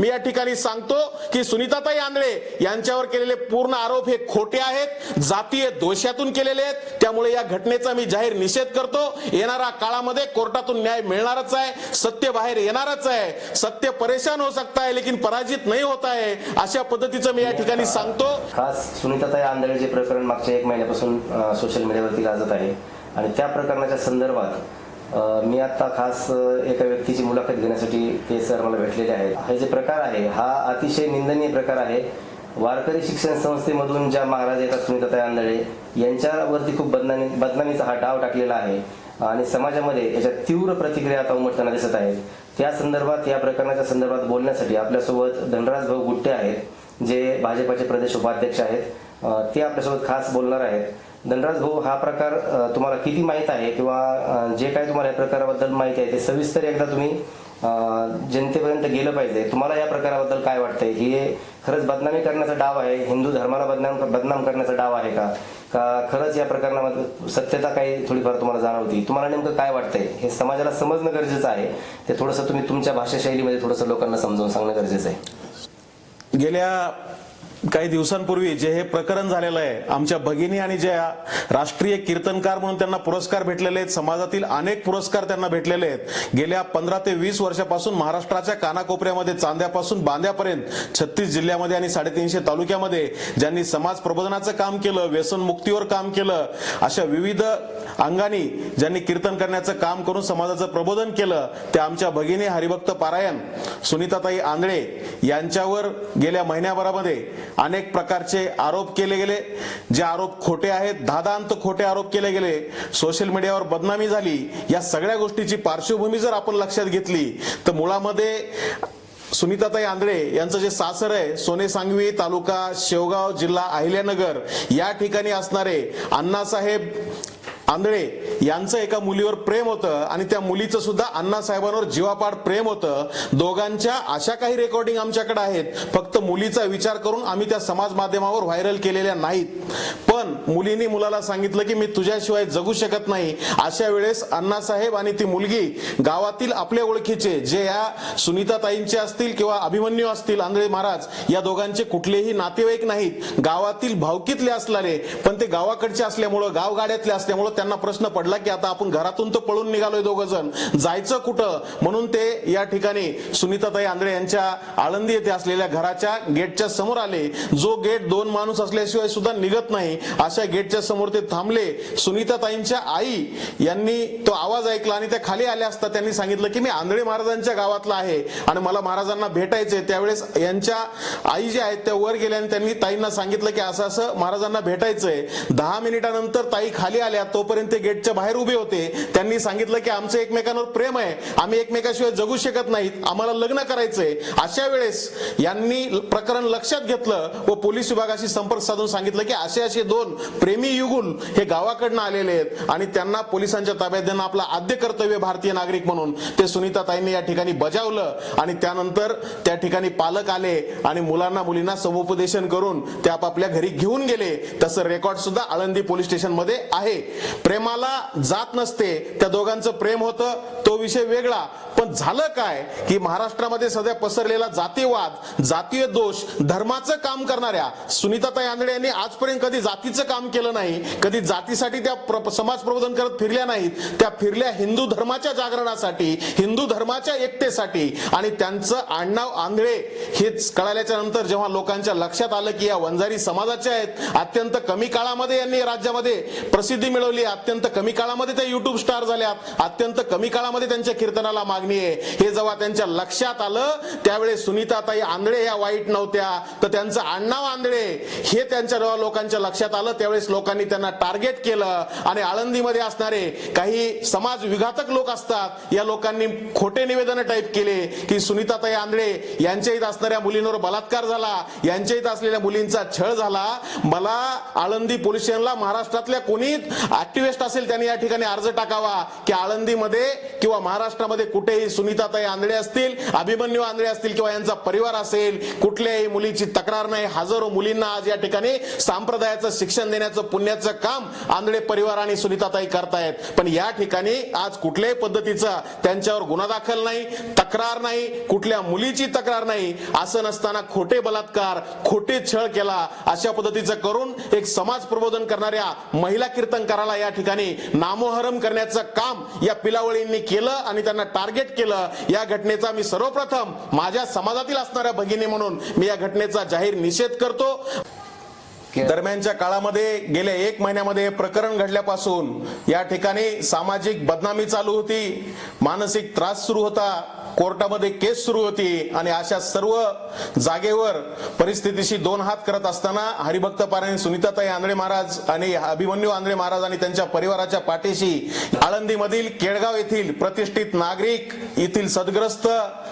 मी या ठिकाणी सांगतो की सुनीताताई आंधळे यांच्यावर केलेले पूर्ण आरोप हे खोटे आहेत जातीय दोषातून केलेले आहेत. त्यामुळे या घटनेचा मी जाहीर निषेध करतो. येणाऱ्या काळामध्ये कोर्टातून न्याय मिळणारच आहे सत्य बाहेर येणारच आहे. सत्य परेशान हो सकता है लेकिन पराजित नाही होता आहे अशा पद्धतीचं मी या ठिकाणी सांगतो. खास सुनीताताई आंधळे जे प्रकरण मागच्या एक महिन्यापासून सोशल मीडियावरती गाजत आहे. आणि त्या प्रकरणाच्या संदर्भात मी आता खास एका व्यक्तीची मुलाखत घेण्यासाठी ते सर मला भेटलेले आहेत. हे जे प्रकार आहे हा अतिशय निंदनीय प्रकार आहे. वारकरी शिक्षण संस्थेमधून ज्या महाराज येतात सुनीताताई आंधळे यांच्यावरती खूप बदनामी बदनामीचा हा डाव टाकलेला आहे. आणि समाजामध्ये याच्या तीव्र प्रतिक्रिया आता उमटताना दिसत आहेत. त्या संदर्भात या प्रकरणाच्या संदर्भात बोलण्यासाठी आपल्यासोबत धनराज भाऊ गुट्टे आहेत जे भाजपाचे प्रदेश उपाध्यक्ष आहेत. ते आपल्यासोबत खास बोलणार आहेत. धनराज भाऊ हा प्रकार तुम्हाला किती माहीत आहे? किंवा जे काय तुम्हाला या प्रकाराबद्दल माहिती आहे ते सविस्तर एकदा तुम्ही जनतेपर्यंत गेलं पाहिजे. तुम्हाला या प्रकाराबद्दल काय वाटतंय? हे खरंच बदनामी करण्याचा डाव आहे. हिंदू धर्माला बदनाम बदनाम करण्याचा डाव आहे का? का खरंच या प्रकरणामध्ये सत्यता काही थोडीफार तुम्हाला जाणवती? तुम्हाला नेमकं काय वाटतंय? हे समाजाला समजणं गरजेचं आहे. ते थोडंसं तुम्ही तुमच्या भाषाशैलीमध्ये थोडंसं लोकांना समजावून सांगणं गरजेचं आहे. गेल्या काही दिवसांपूर्वी जे हे प्रकरण झालेलं आहे आमच्या भगिनी आणि ज्या राष्ट्रीय कीर्तनकार म्हणून त्यांना पुरस्कार भेटलेले आहेत समाजातील अनेक पुरस्कार त्यांना भेटलेले आहेत. गेल्या पंधरा ते वीस वर्षापासून महाराष्ट्राच्या कानाकोपऱ्यामध्ये चांद्यापासून बांद्यापर्यंत छत्तीस जिल्ह्यामध्ये आणि साडेतीनशे तालुक्यामध्ये ज्यांनी समाज प्रबोधनाचं काम केलं व्यसनमुक्तीवर काम केलं अशा विविध अंगानी ज्यांनी कीर्तन करण्याचं काम करून समाजाचं प्रबोधन केलं त्या आमच्या भगिनी हरिभक्त पारायण सुनीताताई आंधळे यांच्यावर गेल्या महिन्याभरामध्ये अनेक प्रकारचे आरोप केले गेले. जे आरोप खोटे आहेत दादांत खोटे आरोप केले गेले. सोशल मीडियावर बदनामी झाली. या सगळ्या गोष्टीची पार्श्वभूमी जर आपण लक्षात घेतली तर मुळामध्ये सुनीताताई आंधळे यांचं जे सासर आहे सोने सांगवी तालुका शेवगाव जिल्हा अहिल्यानगर या ठिकाणी असणारे अण्णासाहेब आंधळे यांचं एका मुलीवर प्रेम होतं आणि त्या मुलीचं सुद्धा अण्णासाहेबांवर जीवापाड प्रेम होतं. दोघांच्या अशा काही रेकॉर्डिंग आमच्याकडे आहेत. फक्त मुलीचा विचार करून आम्ही त्या समाज माध्यमावर व्हायरल केलेल्या नाहीत. पण मुलीने मुलाला सांगितलं की मी तुझ्याशिवाय जगू शकत नाही. अशा वेळेस अण्णासाहेब आणि ती मुलगी गावातील आपल्या ओळखीचे जे या सुनीताताईंचे असतील किंवा अभिमन्यू असतील आंधळे महाराज या दोघांचे कुठलेही नातेवाईक नाहीत. गावातील भावकीतले असणारे पण ते गावाकडचे असल्यामुळं गावगाड्यातले असल्यामुळं त्यांना प्रश्न पडला की आता आपण घरातून तर पळून निघालोय दोघ जण. जायचं कुठं? म्हणून ते या ठिकाणी सुनीताताई आंधळे यांच्या आळंदी येथे असलेल्या घराच्या गेटच्या समोर आले. जो गेट दोन माणूस असल्याशिवाय सुद्धा निघत नाही. अशा गेटच्या समोर ते थांबले. सुनीताताईंच्या आई यांनी तो आवाज ऐकला आणि त्या खाली आल्या असता त्यांनी सांगितलं की मी आंधळे महाराजांच्या गावातला आहे आणि मला महाराजांना भेटायचंय. त्यावेळेस यांच्या आई ज्या आहेत त्या वर गेल्या आणि त्यांनी ताईंना सांगितलं की असं असं महाराजांना भेटायचंय. दहा मिनिटानंतर ताई खाली आल्या. जोपर्यंत ते गेटच्या बाहेर उभे होते त्यांनी सांगितलं की आमचं एकमेकांवर प्रेम आहे. आम्ही एकमेकाशिवाय जगू शकत नाहीत. आम्हाला लग्न करायचंय. अशा वेळेस यांनी प्रकरण लक्षात घेतलं व पोलीस विभागाशी संपर्क साधून सांगितलं की असे असे दोन प्रेमी युगुल हे गावाकडनं आलेले आहेत आणि त्यांना पोलिसांच्या ताब्यात देणं आपलं आद्य कर्तव्य भारतीय नागरिक म्हणून. ते सुनीता ताईंनी या ठिकाणी बजावलं आणि त्यानंतर त्या ठिकाणी पालक आले आणि मुलांना मुलींना समुपदेशन करून ते आपापल्या घरी घेऊन गेले. तसं रेकॉर्ड सुद्धा आळंदी पोलीस स्टेशनमध्ये आहे. प्रेमाला जात नसते त्या दोघांचं प्रेम होतं तो विषय वेगळा. पण झालं काय की महाराष्ट्रामध्ये सध्या पसरलेला जातीयवाद जातीय दोष धर्माचं काम करणाऱ्या सुनीताताई आंधळे यांनी आजपर्यंत कधी जातीचं काम केलं नाही कधी जातीसाठी त्या प्र- समाज प्रबोधन करत फिरल्या नाहीत त्या फिरल्या हिंदू धर्माच्या जागरणासाठी हिंदू धर्माच्या एकतेसाठी. आणि त्यांचं आडनाव आंधळे हेच कळाल्याच्या नंतर जेव्हा लोकांच्या लक्षात आलं की या वंजारी समाजाचे आहेत अत्यंत कमी काळामध्ये यांनी राज्यामध्ये प्रसिद्धी मिळवली अत्यंत कमी काळामध्ये त्या युट्यूब स्टार झाल्यात. अत्यंत कमी काळामध्ये त्यांच्या कीर्तनाला मागणी आहे. हे जेव्हा त्यांच्या लक्षात आलं त्यावेळेस सुनीताताई आंधळे या वाईट नव्हत्या. तर त्यांचं आडनाव आंधळे. हे त्यांच्या जेव्हा लोकांच्या लक्षात आलं त्यावेळेस लोकांनी त्यांना टार्गेट केलं. आणि आळंदीमध्ये असणारे काही समाज विघातक लोक असतात या लोकांनी खोटे निवेदन टाईप केले की सुनीताताई आंधळे यांच्या इथं असणाऱ्या मुलींवर बलात्कार झाला यांच्या इथं असलेल्या मुलींचा छळ झाला. मला आळंदी पोलीस स्टेशनला महाराष्ट्रातल्या कोणी ऍक्टिव्हिस्ट असेल त्यांनी या ठिकाणी अर्ज टाकावा की आळंदीमध्ये किंवा महाराष्ट्रामध्ये कुठेही सुनीताताई आंधळे असतील अभिमन्यू आंधळे असतील किंवा यांचा परिवार असेल कुठल्याही मुलीची तक्रार नाही. हजारो मुलींना आज या ठिकाणी सांप्रदायाचं शिक्षण देण्याचं पुण्याचं काम आंधळे परिवार आणि सुनीताताई करतायत. पण या ठिकाणी आज कुठल्याही पद्धतीचा त्यांच्यावर गुन्हा दाखल नाही तक्रार नाही कुठल्या मुलीची तक्रार नाही असं नसताना खोटे बलात्कार खोटे छळ केला अशा पद्धतीचं करून एक समाज प्रबोधन करणाऱ्या महिला कीर्तनकाराला या ठिकाणी नामोहरम करण्याचं काम या पिलावळींनी केलं आणि त्यांना टार्गेट केलं. या घटनेचा मी सर्वप्रथम माझ्या समाजातील असणाऱ्या भगिनी म्हणून मी या घटनेचा जाहीर निषेध करतो. दरम्यानच्या काळामध्ये गेल्या एक महिन्यामध्ये प्रकरण घडल्यापासून या ठिकाणी सामाजिक बदनामी चालू होती. मानसिक त्रास सुरू होता. कोर्टामध्ये केस सुरू होती आणि अशा सर्व जागेवर परिस्थितीशी दोन हात करत असताना हरिभक्त पारायण सुनीताताई आंधळे महाराज आणि अभिमन्यू आंधळे महाराज आणि त्यांच्या परिवाराच्या पाठीशी आळंदीमधील केळगाव येथील प्रतिष्ठित नागरिक येथील सदग्रस्त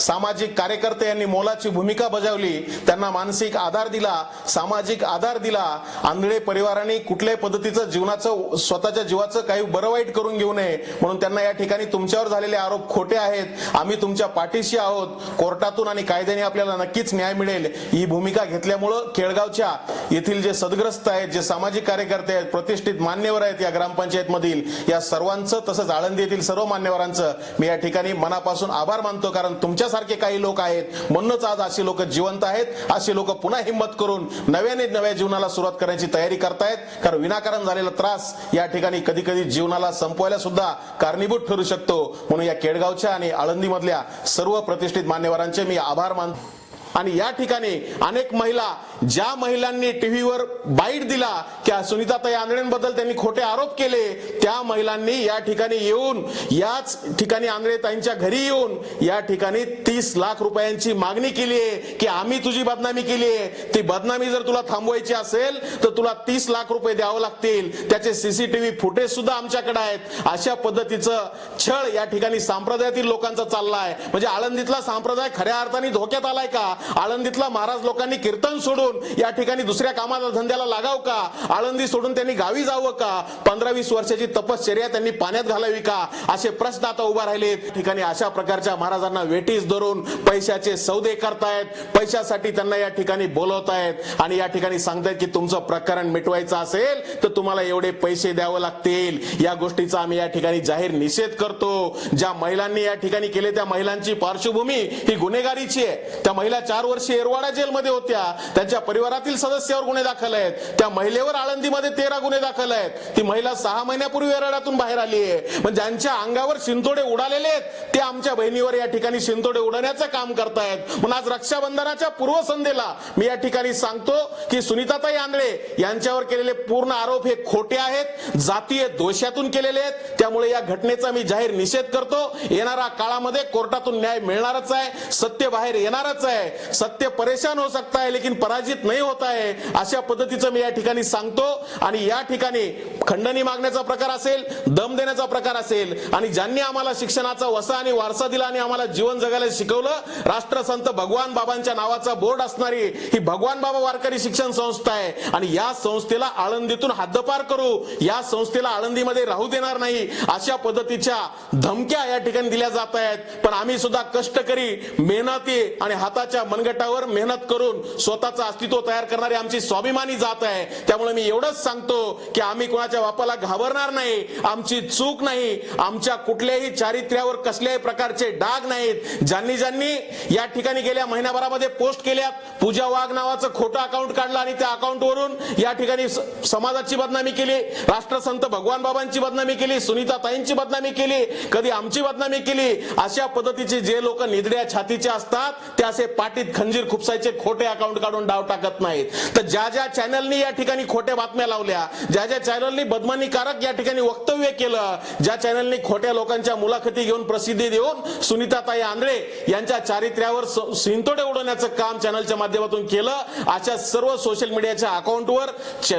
सामाजिक कार्यकर्ते यांनी मोलाची भूमिका बजावली. त्यांना मानसिक आधार दिला सामाजिक आधार दिला. आंधळे परिवाराने कुठल्याही पद्धतीचं जीवनाचं स्वतःच्या जीवाचं काही बरं वाईट करून घेऊ नये. म्हणून त्यांना या ठिकाणी तुमच्यावर झालेले आरोप खोटे आहेत. आम्ही तुमच्या पाठीशी आहोत. कोर्टातून आणि कायद्याने आपल्याला नक्कीच न्याय मिळेल. ही भूमिका घेतल्यामुळं केळगावच्या येथील जे सदग्रस्त आहेत जे सामाजिक कार्यकर्ते आहेत प्रतिष्ठित मान्यवर आहेत या ग्रामपंचायत मधील या सर्वांचं तसंच आळंदी येथील सर्व मान्यवरांचं मी या ठिकाणी मनापासून आभार मानतो. कारण तुमच्यासारखे काही लोक आहेत. म्हणूनच आज अशी लोक जिवंत आहेत. अशी लोक पुन्हा हिंमत करून नव्याने नव्या जीवनाला सुरुवात करण्याची तयारी करतायत. कारण विनाकारण झालेला त्रास या ठिकाणी कधी कधी जीवनाला संपवायला सुद्धा कारणीभूत ठरू शकतो. म्हणून या केडगावच्या आणि आळंदीमधल्या सर्व प्रतिष्ठित मान्यवरांचे मी आभार मानतो. आणि या ठिकाणी अनेक महिला ज्या महिलांनी टीव्हीवर बाईट दिला की सुनीताताई आंधळेंबद्दल त्यांनी खोटे आरोप केले त्या महिलांनी या ठिकाणी येऊन याच ठिकाणी आंधळेताईंच्या घरी येऊन या ठिकाणी तीस लाख रुपयांची मागणी केली आहे की आम्ही तुझी बदनामी केली आहे. ती बदनामी जर तुला थांबवायची असेल तर तुला तीस लाख रुपये द्यावं लागतील. त्याचे सीसीटीव्ही फुटेज सुद्धा आमच्याकडे आहेत. अशा पद्धतीचं छळ या ठिकाणी संप्रदायातील लोकांचा चालला आहे म्हणजे आळंदीतला संप्रदाय खऱ्या अर्थाने धोक्यात आलाय का? आळंदीतला महाराज लोकांनी कीर्तन सोडून या ठिकाणी दुसऱ्या कामाला धंद्याला लागाव का? आळंदी सोडून त्यांनी गावी जावं का? पंधरा वीस वर्षाची तपश्चर्या त्यांनी पाण्यात घालावी का? असे प्रश्न आता उभा राहिले. ठिकाणी अशा प्रकारच्या महाराजांना वेटीस धरून पैशाचे सौदे करतायत. पैशासाठी त्यांना या ठिकाणी बोलवतायत. आणि या ठिकाणी सांगतायत की तुमचं प्रकरण मिटवायचं असेल तर तुम्हाला एवढे पैसे द्यावे लागतील. या गोष्टीचा आम्ही या ठिकाणी जाहीर निषेध करतो. ज्या महिलांनी या ठिकाणी केले त्या महिलांची पार्श्वभूमी ही गुन्हेगारीची आहे. त्या महिला चार वर्षे एरवाडा जेलमध्ये होत्या. त्यांच्या परिवारातील सदस्यावर गुन्हे दाखल आहेत. त्या महिलेवर आळंदीमध्ये तेरा गुन्हे दाखल आहेत. ती महिला सहा महिन्यापूर्वी येरवाड्यातून बाहेर आली आहे. पण ज्यांच्या अंगावर शिंतोडे उडालेले आहेत ते आमच्या बहिणीवर या ठिकाणी शिंतोडे उडवण्याचं काम करतायत. म्हणून आज रक्षाबंधनाच्या पूर्वसंध्येला मी या ठिकाणी सांगतो की सुनीताताई आंधळे यांच्यावर केलेले पूर्ण आरोप हे खोटे आहेत जातीय दोषातून केलेले आहेत. त्यामुळे या घटनेचा मी जाहीर निषेध करतो. येणाऱ्या काळामध्ये कोर्टातून न्याय मिळणारच आहे सत्य बाहेर येणारच आहे. सत्य परेशान हो सकता है लेकिन पराजित नाही होत आहे अशा पद्धतीचं मी या ठिकाणी सांगतो. आणि या ठिकाणी खंडणी मागण्याचा प्रकार असेल दम देण्याचा प्रकार असेल आणि ज्यांनी आम्हाला शिक्षणाचा वसा आणि वारसा दिला आणि आम्हाला जीवन जगायला शिकवलं राष्ट्रसंत भगवान बाबांच्या नावाचा बोर्ड असणारी ही भगवान बाबा वारकरी शिक्षण संस्था आहे. आणि या संस्थेला आळंदीतून हद्दपार करू या संस्थेला आळंदीमध्ये राहू देणार नाही अशा पद्धतीच्या धमक्या या ठिकाणी दिल्या जात आहेत. पण आम्ही सुद्धा कष्टकरी मेहनती आणि हाताच्या मनगटावर मेहनत करून स्वतःचं अस्तित्व तयार करणारी आमची स्वाभिमानी जात आहे. त्यामुळे मी एवढंच सांगतो की आम्ही कोणाच्या बापाला घाबरणार नाही. आमची चूक नाही. आमच्या कुठल्याही चारित्र्यावर कसल्याही प्रकारचे डाग नाहीत. ज्यांनी ज्यांनी या ठिकाणी गेल्या महिन्याभरामध्ये पोस्ट केल्यात पूजा वाघ नावाचं खोटं अकाउंट काढलं आणि त्या अकाउंटवरून या ठिकाणी स- समाजाची बदनामी केली राष्ट्रसंत भगवान बाबांची बदनामी केली सुनीता ताईंची बदनामी केली कधी आमची बदनामी केली अशा पद्धतीचे जे लोक निधड्या छातीचे असतात ते असे पाटीत खंजीर खुपसायचे खोटे अकाउंट काढून डाव टाकत नाहीत. तर ज्या ज्या चॅनलनी या ठिकाणी खोट्या बातम्या लावल्या ज्या ज्या चॅनलनी बदमानीकारक या ठिकाणी वक्तव्य केलं ज्या चॅनलनी खोट्या लोकांच्या मुलाखती घेऊन प्रसिद्धी देऊन सुनीताताई आंधळे यांच्या चारित्र्यावर सिंतोडे उडवण्याचं काम चॅनलच्या माध्यमातून केलं अशा सर्व सोशल मीडियाच्या अकाउंटवर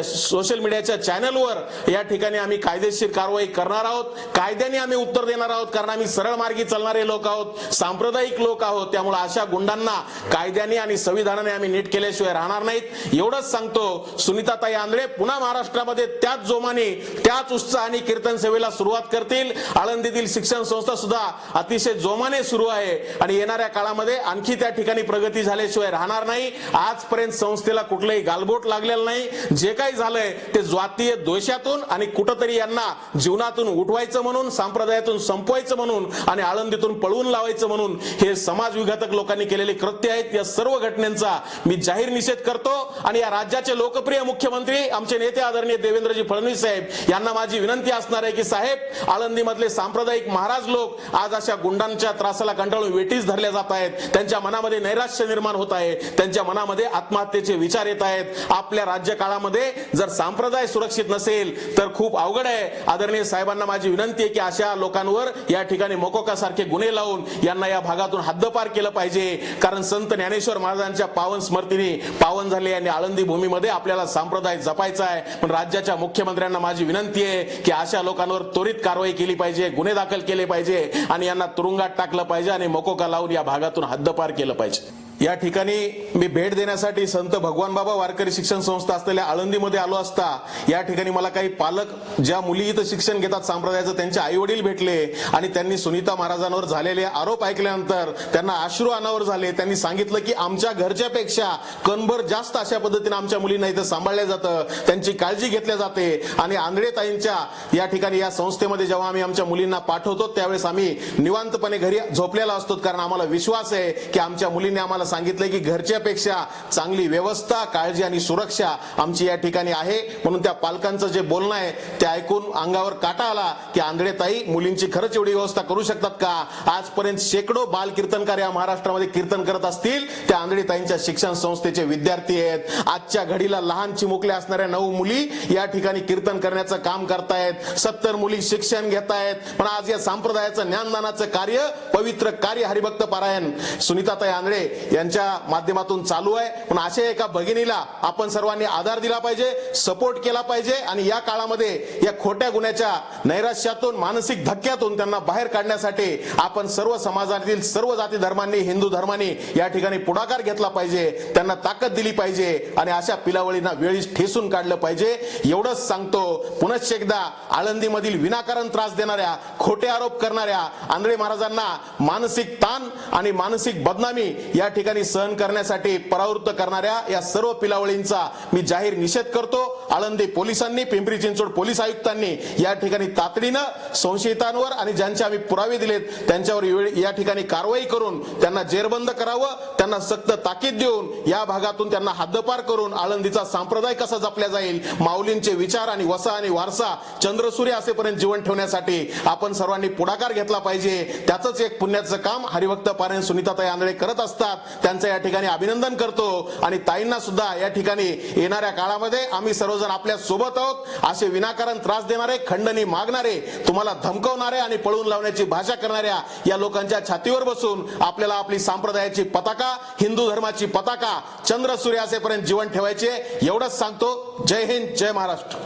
सोशल मीडियाच्या चॅनलवर या ठिकाणी आम्ही कायदेशीर कारवाई करणार आहोत. कायद्याने आम्ही उत्तर देणार आहोत कारण आम्ही सरळ मार्गी चालणारे लोक आहोत सांप्रदायिक लोक आहोत. त्यामुळे अशा गुंडांना कायद्याने आणि संविधानाने आम्ही नीट केल्याशिवाय राहणार नाहीत. एवढंच सांगतो सुनीताताई आंधळे पुन्हा महाराष्ट्रामध्ये त्याच जोमाने त्याच उत्साहाने कीर्तन सेवेला सुरुवात करतील. आळंदीतील शिक्षण संस्था सुद्धा अतिशय जोमाने सुरू आहे आणि येणाऱ्या काळामध्ये आणखी त्या ठिकाणी प्रगती झाल्याशिवाय राहणार नाही. आजपर्यंत संस्थेला कुठलंही गालबोट लागलेलं नाही. जे काही झालंय ते जातीय द्वेषातून आणि कुठंतरी यांना जीवनातून उठवायचं म्हणून संप्रदायातून संपवायचं म्हणून आणि आळंदीतून पळवून लावायचं म्हणून हे समाज विघातक लोकांनी केलेले कृत्य आहे. आहेत या सर्व घटनेचा मी जाहीर निषेध करतो. आणि या राज्याचे लोकप्रिय मुख्यमंत्री आमचे नेते आदरणीय देवेंद्रजी फडणवीस साहेब यांना माझी विनंती असणार आहे की साहेब आळंदीमधले सांप्रदायिक महाराज लोक आज अशा गुंडांच्या त्रासाला कंटाळून वेटीस धरल्या जात आहेत. त्यांच्या मनामध्ये नैराश्य निर्माण होत आहे. त्यांच्या मनामध्ये आत्महत्येचे विचार येत आहेत. आपल्या राज्यकाळामध्ये जर सांप्रदाय सुरक्षित नसेल तर खूप अवघड आहे. आदरणीय साहेबांना माझी विनंती आहे की अशा लोकांवर या ठिकाणी मोकोकासारखे गुन्हे लावून यांना या भागातून हद्दपार केलं पाहिजे. कारण संत ज्ञानेश्वर महाराजांच्या पावन स्मृतीने पावन झाले आणि आळंदी भूमीमध्ये आपल्याला संप्रदाय जपायचा आहे. पण राज्याच्या मुख्यमंत्र्यांना माझी विनंती आहे की अशा लोकांवर त्वरित कारवाई केली पाहिजे गुन्हे दाखल केले पाहिजे आणि यांना तुरुंगात टाकलं पाहिजे आणि मोकोका लावून या भागातून हद्दपार केलं पाहिजे. या ठिकाणी मी भेट देण्यासाठी संत भगवान बाबा वारकरी शिक्षण संस्था असलेल्या आळंदीमध्ये आलो असता या ठिकाणी मला काही पालक ज्या मुली इथं शिक्षण घेतात संप्रदायाचं त्यांचे आई वडील भेटले आणि त्यांनी सुनीता महाराजांवर झालेले आरोप ऐकल्यानंतर त्यांना अश्रू अनावर झाले. त्यांनी सांगितलं की आमच्या घरच्यापेक्षा कणभर जास्त अशा पद्धतीने आमच्या मुलींना इथं सांभाळलं जातं. त्यांची काळजी घेतल्या जाते आणि आंधळे ताईंच्या या ठिकाणी या संस्थेमध्ये जेव्हा आम्ही आमच्या मुलींना पाठवतो त्यावेळेस आम्ही निवांतपणे घरी झोपलेला असतो. कारण आम्हाला विश्वास आहे की आमच्या मुलींनी आम्हाला सांगितलं की घरच्यापेक्षा चांगली व्यवस्था काळजी आणि सुरक्षा आमची या ठिकाणी आहे. म्हणून त्या पालकांचं जे बोलणं आहे ते ऐकून अंगावर काटा आला की आंधळेताई मुलींची खरंच एवढी व्यवस्था करू शकतात का? आजपर्यंत शेकडो बाल कीर्तनकार या महाराष्ट्रामध्ये कीर्तन करत असतील. त्या आंधळेताईंच्या शिक्षण संस्थेचे विद्यार्थी आहेत. आजच्या घडीला लहान चिमुकल्या असणाऱ्या नऊ मुली या ठिकाणी कीर्तन करण्याचं काम करतायत. सत्तर मुली शिक्षण घेत आहेत पण आज या संप्रदायाचं ज्ञानदानाचं कार्य पवित्र कार्य हरिभक्त पारायण. सुनीताताई आंधळे यांच्या माध्यमातून चालू आहे. पण अशा एका भगिनीला आपण सर्वांनी आधार दिला पाहिजे सपोर्ट केला पाहिजे आणि या काळामध्ये या खोट्या गुन्ह्याच्या नैराश्यातून मानसिक धक्क्यातून त्यांना बाहेर काढण्यासाठी आपण सर्व समाजातील सर्व जाती धर्मांनी हिंदू धर्मांनी या ठिकाणी पुढाकार घेतला पाहिजे त्यांना ताकद दिली पाहिजे आणि अशा पिलावळींना वेळीच ठेसून काढलं पाहिजे. एवढंच सांगतो पुनश्च एकदा आळंदीमधील विनाकारण त्रास देणाऱ्या खोटे आरोप करणाऱ्या आंधळे महाराजांना मानसिक ताण आणि मानसिक बदनामी या ठिकाणी सहन करण्यासाठी परावृत्त करणाऱ्या या सर्व पिलावळींचा मी जाहीर निषेध करतो. आळंदी पोलिसांनी पिंपरी चिंचवड पोलीस आयुक्तांनी या ठिकाणी तातडीनं संशयितांवर आणि ज्यांचे आम्ही पुरावे दिलेत त्यांच्यावर या ठिकाणी कारवाई करून त्यांना जेरबंद करावं त्यांना सक्त ताकीद देऊन या भागातून त्यांना हद्दपार करून आळंदीचा संप्रदाय कसा जपला जाईल माऊलींचे विचार आणि वसा आणि वारसा चंद्रसूर्य असेपर्यंत जीवन ठेवण्यासाठी आपण सर्वांनी पुढाकार घेतला पाहिजे. त्याच एक पुण्याचं काम हरिभक्त पारायण सुनीताताई आंधळे करत असतात. त्यांचं या ठिकाणी अभिनंदन करतो आणि ताईंना सुद्धा या ठिकाणी येणाऱ्या काळामध्ये आम्ही सर्वजण आपल्यासोबत आहोत. असे विनाकारण त्रास देणारे खंडणी मागणारे तुम्हाला धमकवणारे आणि पळून लावण्याची भाषा करणाऱ्या या लोकांच्या छातीवर बसून आपल्याला आपली संप्रदायाची पताका हिंदू धर्माची पताका चंद्र सूर्य असेपर्यंत जीवन ठेवायचे एवढंच सांगतो. जय हिंद जय महाराष्ट्र.